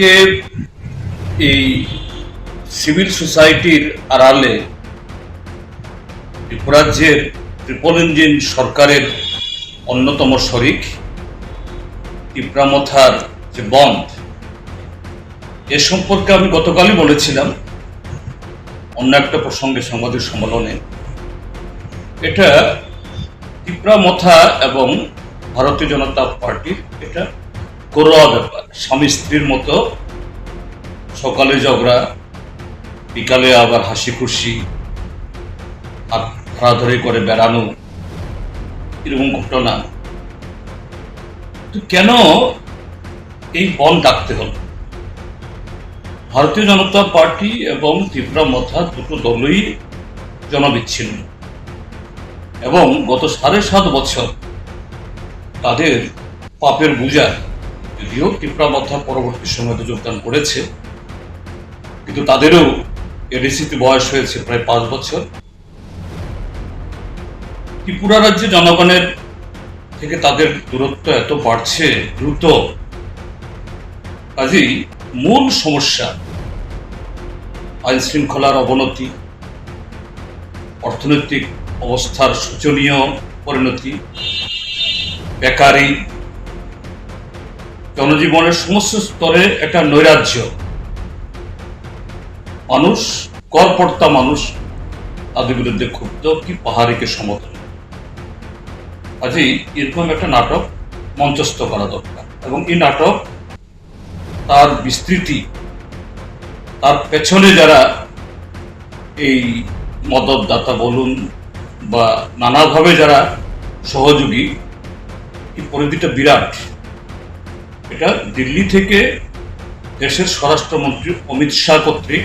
আজকে এই সিভিল সোসাইটির আড়ালে ত্রিপুরাজ্যের ট্রিপল ইঞ্জিন সরকারের অন্যতম শরিক টিপ্রামথার যে বন্ধ, এ সম্পর্কে আমি গতকালই বলেছিলাম। অন্য একটা প্রসঙ্গে সাংবাদিক সম্মেলনে। এটা টিপ্রামথা এবং ভারতীয় জনতা পার্টির এটা করোয়া ব্যাপার স্বামী স্ত্রীর মতো সকালে ঝগড়া, বিকালে আবার হাসি খুশি হাত ধরাধরি করে বেড়ানো, এরকম ঘটনা। কেন এই বন ডাকতে হলো? ভারতীয় জনতা পার্টি এবং ত্রিপুরা মথা দুটো দলই জনবিচ্ছিন্ন। এবং গত সাড়ে সাত বছর তাদের পাপের বোঝা যদিও মথা পরবর্তী সময়তে যোগদান করেছে। কিন্তু তাদেরও এডিসিতে বয়স হয়েছে প্রায় পাঁচ বছর। ত্রিপুরা রাজ্যে জনগণের থেকে তাদের দূরত্ব এত বাড়ছে, দ্রুত। কাজেই মূল সমস্যা আইন শৃঙ্খলার অবনতি, অর্থনৈতিক অবস্থার শোচনীয় পরিণতি, বেকারি জনজীবনের সমস্ত স্তরে একটা নৈরাজ্য। মানুষ করপর্তা মানুষ, তাদের বিরুদ্ধে ক্ষুব্ধ কি পাহাড়িকে সমর্থন? কাজেই এরকম একটা নাটক মঞ্চস্থ করা দরকার এবং এই নাটক তার বিস্তৃতি, তার পেছনে যারা এই মদতদাতা বলুন বা নানাভাবে যারা সহযোগী, এই পরিধিটা বিরাট। এটা দিল্লি থেকে দেশের স্বরাষ্ট্রমন্ত্রী অমিত শাহ কর্তৃক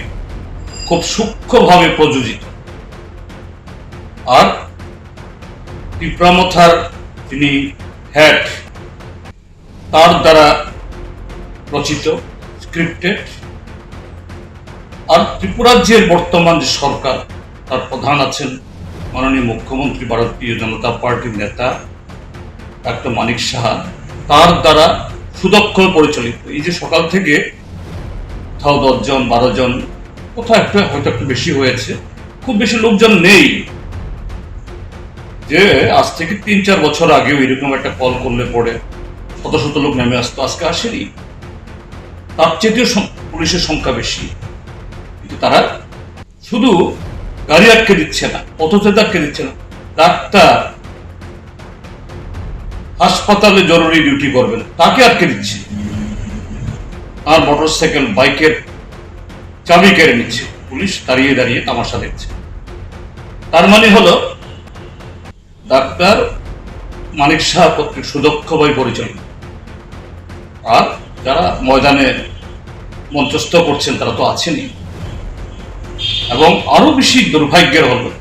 খুব সূক্ষ্মভাবে প্রযোজিত। আর টিপ্রামথার যিনি হেড, তার দ্বারা রচিত স্ক্রিপ্টেড আর ত্রিপুরাজ্যের বর্তমান যে সরকার, তার প্রধান আছেন মাননীয় মুখ্যমন্ত্রী ভারতীয় জনতা পার্টির নেতা ডাক্তার মানিক সাহা। তার দ্বারা সুদক্ষ পরিচালিত। এই যে সকাল থেকে কোথাও দশজন বারো জন, কোথাও একটা হয়তো একটু বেশি হয়েছে। খুব বেশি লোকজন নেই। যে আজ থেকে তিন, চার বছর আগেও এরকম একটা কল করলে পরে শত শত লোক নেমে আসতো, আজকে আসেনি। তার চেয়েও পুলিশের সংখ্যা বেশি। কিন্তু তারা শুধু গাড়ি আটকে দিচ্ছে না পথচারী আটকে দিচ্ছে না। ডাক্তার হাসপাতালে জরুরি ডিউটি করবেন। তাকে আটকে দিচ্ছে। আর মোটর সাইকেল বাইকের চাবি কেড়ে নিচ্ছে। পুলিশ দাঁড়িয়ে দাঁড়িয়ে তামাশা দেখছে। তার মানে হলো, ডাক্তার মানিক শাহ কর্তৃক সুদক্ষভাবে পরিচালিত আর যারা ময়দানে মঞ্চস্থ করছেন, তারা তো আছেনই। এবং আরও বেশি দুর্ভাগ্যের হলো